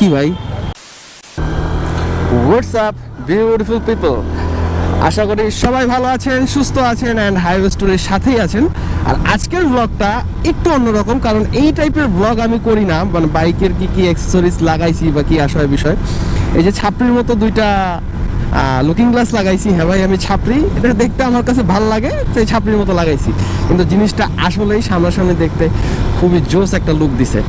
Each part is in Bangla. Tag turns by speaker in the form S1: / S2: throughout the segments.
S1: কি ভাই? হোয়াটসঅ্যাপ বিউটিফুল পিপল আশা করি সবাই ভালো আছেন, সুস্থ আছেন অ্যান্ড হাইওয়ে স্টোরের সাথেই আছেন। আর আজকের ব্লগটা একটু অন্যরকম, কারণ এই টাইপের ব্লগ আমি করি না মানে বাইকের কি কি অ্যাক্সেসরিজ লাগাইছি বা কি আসয় বিষয়। এই যে ছাপড়ির মতো দুইটা লুকিং গ্লাস লাগাইছি। হ্যাঁ ভাই, আমি ছাপড়ি, এটা দেখতে আমার কাছে ভালো লাগে তাই ছাপড়ির মতো লাগাইছি। কিন্তু জিনিসটা আসলেই সামনাসামনি দেখতে খুবই জোস একটা লুক দিছে।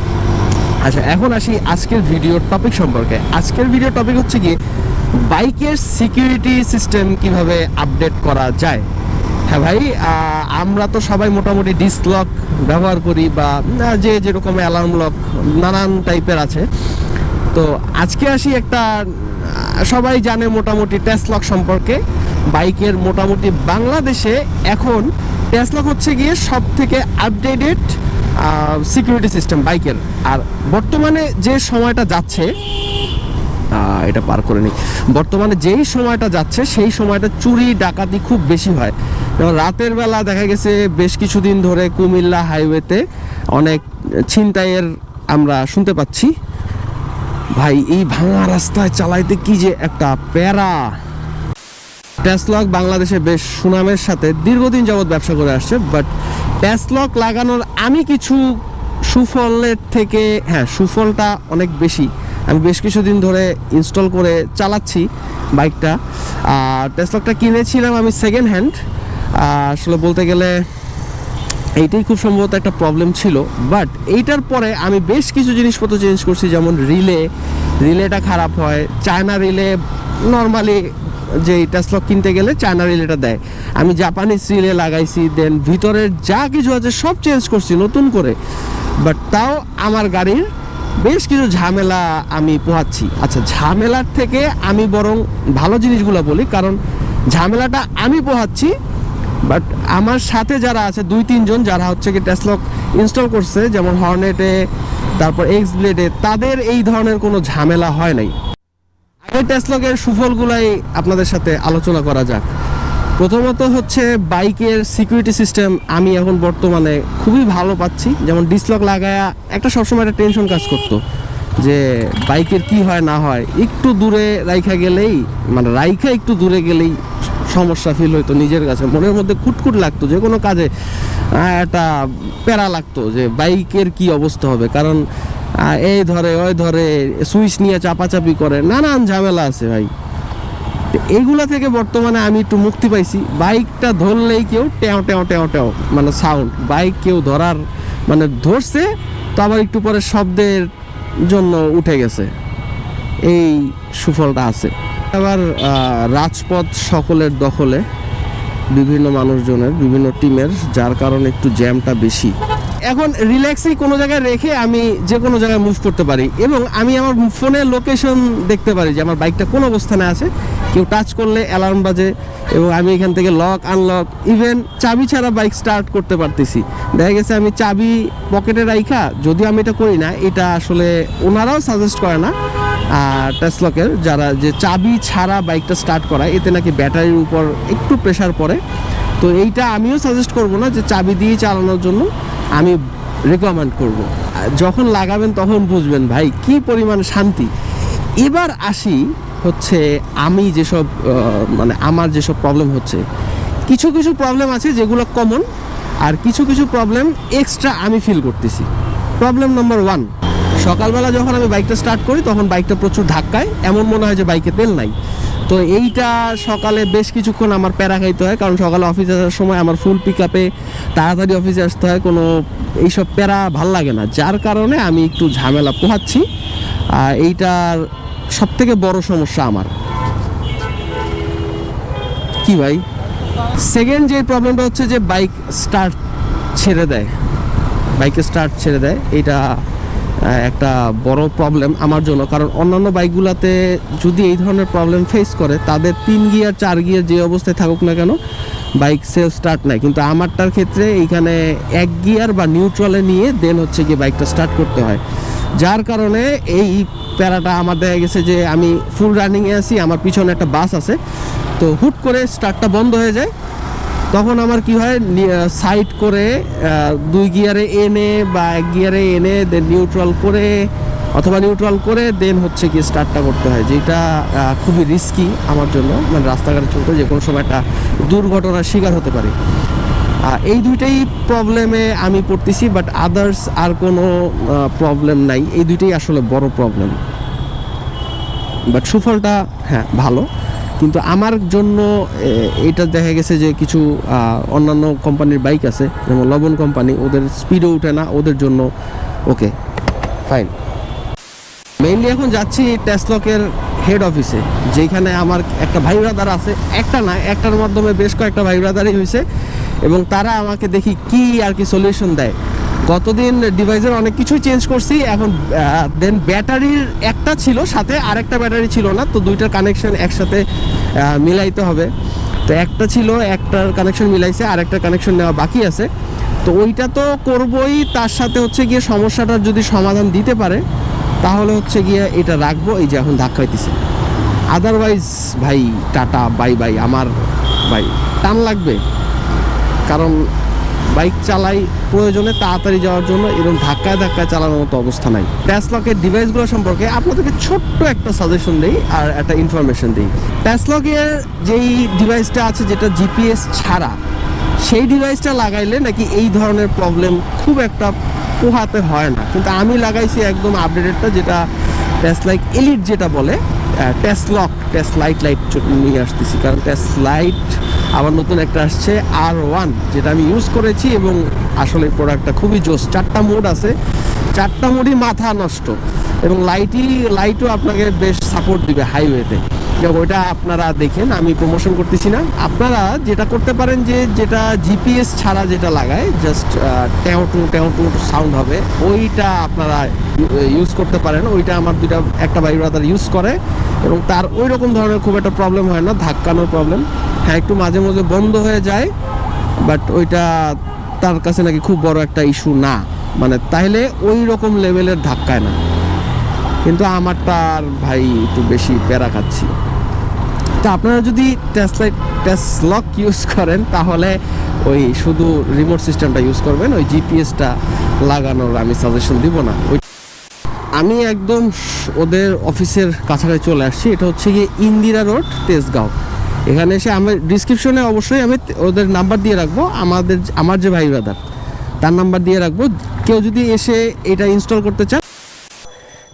S1: আচ্ছা এখন আসি আজকের ভিডিওর টপিক সম্পর্কে। আজকের ভিডিও টপিক হচ্ছে কি বাইকের সিকিউরিটি সিস্টেম কীভাবে আপডেট করা যায়। হ্যাঁ ভাই আমরা তো সবাই মোটামুটি ডিস্ক লক ব্যবহার করি বা যে যেরকম অ্যালার্ম লক নানান টাইপের আছে। তো আজকে আসি একটা, সবাই জানে মোটামুটি টেসলক সম্পর্কে। বাইকের মোটামুটি বাংলাদেশে এখন টেসলক হচ্ছে গিয়ে সব থেকে আপডেটেড সিকিউরিটি সিস্টেম বাইকের। আর বর্তমানে যে সময়টা যাচ্ছে এটা পার করে নিই। বর্তমানে যেই সময়টা যাচ্ছে, সেই সময়টা চুরি, ডাকাতি খুব বেশি হয়। যেমন রাতের বেলা দেখা গেছে, বেশ কিছুদিন ধরে কুমিল্লা হাইওয়েতে অনেক ছিনতাইয়ের আমরা শুনতে পাচ্ছি। ভাই, এই ভাঙা রাস্তায় চালাইতে কি যে একটা প্যারা। ট্যাসলক বাংলাদেশে বেশ সুনামের সাথে দীর্ঘদিন যাবৎ ব্যবসা করে আসছে বাট ট্যাসলক লাগানোর আমি কিছু সুফলের থেকে হ্যাঁ সুফলটা অনেক বেশি। আমি বেশ কিছুদিন ধরে ইনস্টল করে চালাচ্ছি বাইকটা আর টেসলকটা কিনেছিলাম আমি সেকেন্ড হ্যান্ড আসলে বলতে গেলে এইটাই খুব সম্ভবত একটা প্রবলেম ছিল। বাট এইটার পরে আমি বেশ কিছু জিনিসপত্র চেঞ্জ করছি, যেমন রিলে রিলেটা খারাপ হয়। চায়না রিলে নর্মালি যে টেসলক কিনতে গেলে চায়না রিলেটা দেয়। আমি জাপানি রিলে লাগাইছি দেন ভিতরের যা কিছু আছে সব চেঞ্জ করছি নতুন করে। বাট তাও আমার গাড়ির বেশ কিছু ঝামেলা আমি পোহাচ্ছি। আচ্ছা ঝামেলার থেকে আমি বরং ভালো জিনিসগুলো বলি, কারণ ঝামেলাটা আমি পোহাচ্ছি বাট আমার সাথে যারা আছে, দুই তিনজন যারা হচ্ছে কি টেসলক ইনস্টল করছে, যেমন হর্নেটে তারপর এক্স ব্লেডে তাদের এই ধরনের কোনো ঝামেলা হয় নাই। আগে টেসলকের সুফলগুলাই আপনাদের সাথে আলোচনা করা যাক। প্রথমত হচ্ছে বাইকের সিকিউরিটি সিস্টেম আমি এখন বর্তমানে খুবই ভালো পাচ্ছি। যেমন ডিসলক লাগায়া একটা সবসময় একটা টেনশন কাজ করতো যে বাইকের কি হয়, না হয়। একটু দূরে রাইখা গেলেই মানে রাইখা একটু দূরে গেলেই সমস্যা ফিল হইতো নিজের কাছে। মনের মধ্যে কুটকুট লাগতো, যে কোনো কাজে একটা প্যারা লাগতো যে বাইকের কি অবস্থা হবে। কারণ আহ, এই ধরে ওই ধরে সুইচ নিয়ে চাপাচাপি করে নানান ঝামেলা আছে ভাই। এইগুলা থেকে বর্তমানে আমি একটু মুক্তি পাইছি। বাইকটা ধরলেই কেউ টেও টেও টেও টেও মানে সাউন্ড বাইক কেউ ধরার মানে ধরছে তো আবার একটু পরে শব্দের জন্য উঠে গেছে। এই সুফলটা আছে। আবার রাজপথ সকলের দখলে বিভিন্ন মানুষজনের বিভিন্ন টিমের যার কারণে একটু জ্যামটা বেশি। এখন রিল্যাক্সই কোনো জায়গায় রেখে আমি যে কোনো জায়গায় মুভ করতে পারি। এবং আমি আমার ফোনে লোকেশন দেখতে পারি যে আমার বাইকটা কোন অবস্থানে আছে। কেউ টাচ করলে অ্যালার্ম বাজে এবং আমি এখান থেকে লক আনলক ইভেন চাবি ছাড়া বাইক স্টার্ট করতে পারতেছি। দেখা গেছে আমি চাবি পকেটে রাইখা, যদিও আমি এটা করি না, এটা আসলে ওনারাও সাজেস্ট করে না। আর টেসলকের যারা যে চাবি ছাড়া বাইকটা স্টার্ট করায়, এতে নাকি ব্যাটারির উপর একটু প্রেশার পড়ে। তো এইটা আমিও সাজেস্ট করব না যে চাবি দিয়ে চালানোর জন্য। আমি রেকমেন্ড করব। যখন লাগাবেন তখন বুঝবেন, ভাই, কি পরিমাণ শান্তি? এবার আসি হচ্ছে আমি যেসব মানে আমার যেসব প্রবলেম হচ্ছে। কিছু কিছু প্রবলেম আছে যেগুলো কমন আর কিছু কিছু প্রবলেম এক্সট্রা আমি ফিল করতেছি। প্রবলেম নম্বর ওয়ান সকালবেলা যখন আমি বাইকটা স্টার্ট করি, তখন বাইকটা প্রচুর ধাক্কায়। এমন মনে হয় যে বাইকে তেল নাই। তো এইটা সকালে বেশ কিছুক্ষণ আমার প্যারা খাইতে হয়, কারণ সকালে অফিসে আসার সময় আমার ফুল পিক আপে তাড়াতাড়ি অফিসে আসতে হয়। কোনো এইসব প্যারা ভালো লাগে না, যার কারণে আমি একটু ঝামেলা পোহাচ্ছি। আর এইটার সব থেকে বড় সমস্যা আমার। কি ভাই? সেকেন্ড যে প্রবলেমটা হচ্ছে যে বাইক স্টার্ট ছেড়ে দেয়। বাইকে স্টার্ট ছেড়ে দেয়। এটা একটা বড় প্রবলেম আমার জন্য। কারণ অন্যান্য বাইকগুলোতে যদি এই ধরনের প্রবলেম ফেস করে, তাদের তিন গিয়ার চার গিয়ার যে অবস্থায় থাকুক না কেন বাইক সেলফ স্টার্ট নেয় কিন্তু আমারটার ক্ষেত্রে এইখানে এক গিয়ার বা নিউট্রালে নিয়ে দেন হচ্ছে গিয়ে বাইকটা স্টার্ট করতে হয়। যার কারণে এই প্যারাটা আমার দেখা গেছে যে আমি ফুল রানিংয়ে আছি, আমার পিছনে একটা বাস আছে। তো হুট করে স্টার্টটা বন্ধ হয়ে যায়। তখন আমার কি হয় সাইড করে দুই গিয়ারে এনে বা এক গিয়ারে এনে দেন নিউট্রাল করে, অথবা নিউট্রাল করে দেন হচ্ছে গিয়ে স্টার্টটা করতে হয়, যেটা খুবই রিস্কি আমার জন্য। মানে রাস্তাঘাটে চলতে যে কোনো সময় একটা দুর্ঘটনার শিকার হতে পারে। এই দুইটাই প্রবলেমে আমি পড়তেছি বাট আদার্স আর কোনো প্রবলেম নাই। এই দুইটাই আসলে বড় প্রবলেম বাট সুফলটা হ্যাঁ ভালো। কিন্তু আমার জন্য এটা দেখা গেছে যে কিছু অন্যান্য কোম্পানির বাইক আছে, যেমন লবণ কোম্পানি, ওদের স্পিডও উঠে না, ওদের জন্য ওকে ফাইন মেইনলি এখন যাচ্ছি টেসলকের হেড অফিসে যেখানে আমার একটা ভাই ব্রাদার আছে, একটা না, একটার মাধ্যমে বেশ কয়েকটা ভাই ব্রাদারই হয়েছে এবং তারা আমাকে দেখি কি আর কি সলিউশন দেয়। গতদিন ডিভাইসের অনেক কিছুই চেঞ্জ করছি, এখন দেন ব্যাটারির একটা ছিল, সাথে আরেকটা ব্যাটারি ছিল না, তো দুইটার কানেকশন একসাথে মিলাইতে হবে। তো একটা ছিল, একটার কানেকশন মিলাইছে আর একটা কানেকশন নেওয়া বাকি আছে। তো ওইটা তো করবই, তার সাথে হচ্ছে গিয়ে সমস্যাটার যদি সমাধান দিতে পারে, তাহলে হচ্ছে গিয়ে এটা রাখব, এই যে এখন ধাক্কা হইতেছে আদারওয়াইজ ভাই, টাটা বাই বাই আমার, ভাই, টান লাগবে। কারণ বাইক চালাই প্রয়োজনে তাড়াতাড়ি যাওয়ার জন্য এরকম ধাক্কায় ধাক্কায় চালানোর মতো অবস্থা নাই। ট্যাসলকের ডিভাইসগুলো সম্পর্কে আপনাদেরকে ছোট্ট একটা সাজেশন দিই আর একটা ইনফরমেশন দিই। ট্যাসলকের যেই ডিভাইসটা আছে যেটা জিপিএস ছাড়া, সেই ডিভাইসটা লাগাইলে নাকি এই ধরনের প্রবলেম খুব একটা পোহাতে হয় না। কিন্তু আমি লাগাইছি একদম আপডেটেডটা যেটা টেসলাইক এলিট যেটা বলে টেসলক টেস লাইট নিয়ে আসতেছি। কারণ টেস লাইট আবার নতুন একটা আসছে আর ওয়ান যেটা আমি ইউজ করেছি এবং আসলে প্রোডাক্টটা খুবই জোস। চারটা মোড আছে। চারটা মোডই মাথা নষ্ট এবং লাইটই লাইটও আপনাকে বেশ সাপোর্ট দিবে হাইওয়েতে ওইটা আপনারা দেখেন, আমি প্রমোশন করতেছি না। আপনারা যেটা করতে পারেন যে, যেটা জিপিএস ছাড়া যেটা লাগায় জাস্ট ট্যাও টু ট্যাও টু সাউন্ড হবে। ওইটা আপনারা ইউজ করতে পারেন। ওইটা আমার দুইটা, একটা ব্রাদার ইউজ করে। এবং তার ওই রকম ধরনের খুব একটা প্রবলেম হয় না, ধাক্কানোর প্রবলেম হ্যাঁ একটু মাঝে মাঝে বন্ধ হয়ে যায় বাট ওইটা তার কাছে নাকি খুব বড় একটা ইস্যু না। মানে তাহলে ওই রকম লেভেলের ধাক্কায় না। কিন্তু আমারটা আর ভাই একটু বেশি প্যারা খাচ্ছি। তো আপনারা যদি টেসলাইট টেসলক ইউজ করেন, তাহলে ওই শুধু রিমোট সিস্টেমটা ইউজ করবেন, ওই জিপিএসটা লাগানোর আমি সাজেশন দিব না। ওই আমি একদম ওদের অফিসের কাছাকাছি চলে আসছি। এটা হচ্ছে গিয়ে ইন্দিরা রোড, তেজগাঁও। এখানে এসে আমি ডিসক্রিপশনে অবশ্যই আমি ওদের নাম্বার দিয়ে রাখব, আমাদের আমার যে ভাই ব্রাদার তার নাম্বার দিয়ে রাখব। কেউ যদি এসে এটা ইনস্টল করতে চান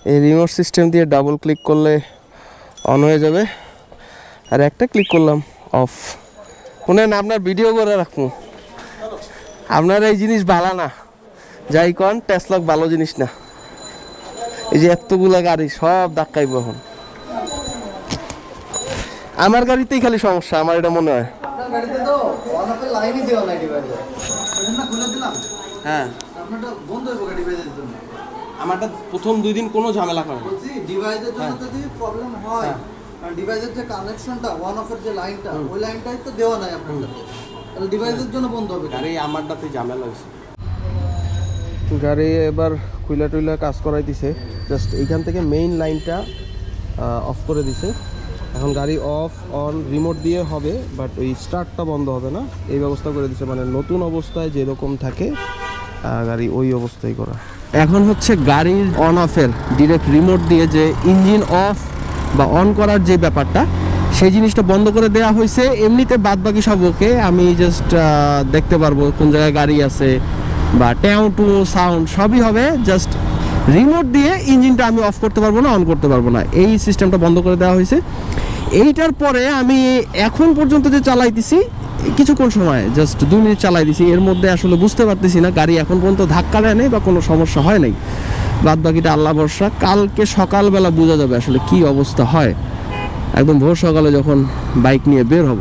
S1: এই রিমোট সিস্টেম দিয়ে ডাবল ক্লিক করলে অন হয়ে যাবে। আর একটা ক্লিক করলাম অফ মনে হয় না আপনার ভিডিও করে রাখব। আপনার এই জিনিস ভালো না। যাই কন টেসলক ভালো জিনিস না। এই যে এতগুলা গাড়ি সব ধাক্কাইব এখন। আমার গাড়িতেই খালি সমস্যা আমার এটা মনে হয়। হ্যাঁ। আমারটা প্রথম দুই দিন কোনো ঝামেলা করে
S2: ডিভাইসের জন্য
S1: হ্যাঁ।
S2: যদি প্রবলেম হয়। ডিভাইসের যে কানেকশনটা ওয়ান অফের যে লাইনটা ওই লাইনটাই তো দেওয়া নাই আপনার তাহলে ডিভাইসের জন্য বন্ধ হবে
S1: আমারটাতে ঝামেলা হয়েছে। গাড়ি এবার কুইলা টুইলা কাজ করাই দিছে জাস্ট এইখান থেকে মেইন লাইনটা অফ করে দিছে। এখন গাড়ি অফ অন রিমোট দিয়ে হবে বাট ওই স্টার্টটা বন্ধ হবে না। এই ব্যবস্থা করে দিছে মানে নতুন অবস্থায় যেরকম থাকে গাড়ি ওই অবস্থায় করা। এখন হচ্ছে গাড়ির অন অফের ডিরেক্ট রিমোট দিয়ে যে ইঞ্জিন অফ বা অন করার যে ব্যাপারটা, সেই জিনিসটা বন্ধ করে দেওয়া হয়েছে। এমনিতে বাদ বাকি সব ওকে, আমি জাস্ট দেখতে পারব কোন জায়গায় গাড়ি আছে বা ট্যাও টু সাউন্ড সবই হবে জাস্ট রিমোট দিয়ে ইঞ্জিনটা আমি অফ করতে পারব না, অন করতে পারব না। এই সিস্টেমটা বন্ধ করে দেওয়া হয়েছে। এইটার পরে আমি এখন পর্যন্ত যে চালাইতেছি, কিছুক্ষণ সময় জাস্ট দুই মিনিট চালাই দিছি এর মধ্যে আসলে বুঝতে পারতেছি না, গাড়ি এখন পর্যন্ত ধাক্কা দেয় নাই বা কোনো সমস্যা হয় নাই। বাদ বাকিটা আল্লাহ বর্ষা কালকে সকালবেলা বোঝা যাবে আসলে কি অবস্থা হয়। একদম ভোর সকালে যখন বাইক নিয়ে বের হব।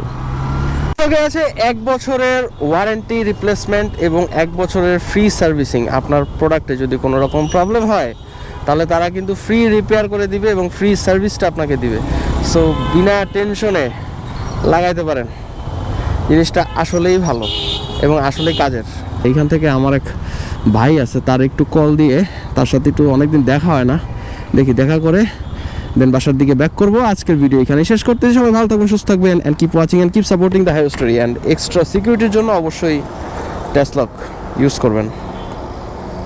S1: লগে আছে এক বছরের ওয়ারেন্টি রিপ্লেসমেন্ট এবং এক বছরের ফ্রি সার্ভিসিং আপনার প্রোডাক্টে যদি কোনো রকম প্রবলেম হয়, তাহলে তারা কিন্তু ফ্রি রিপেয়ার করে দিবে এবং ফ্রি সার্ভিসটা আপনাকে দিবে। সো বিনা টেনশনে লাগাইতে পারেন। জিনিসটা আসলেই ভালো এবং আসলেই কাজের। এইখান থেকে আমার এক ভাই আছে, তার একটু কল দিয়ে, তার সাথে একটু অনেকদিন দেখা হয় না। দেখি দেখা করে দেন বাসার দিকে ব্যাক করব। আজকের ভিডিও এখানে শেষ করতে সবাই ভালো থাকবেন, সুস্থ থাকবেন and keep watching and keep supporting the hi story and extra সিকিউরিটির জন্য অবশ্যই ট্যাসলক ইউজ করবেন।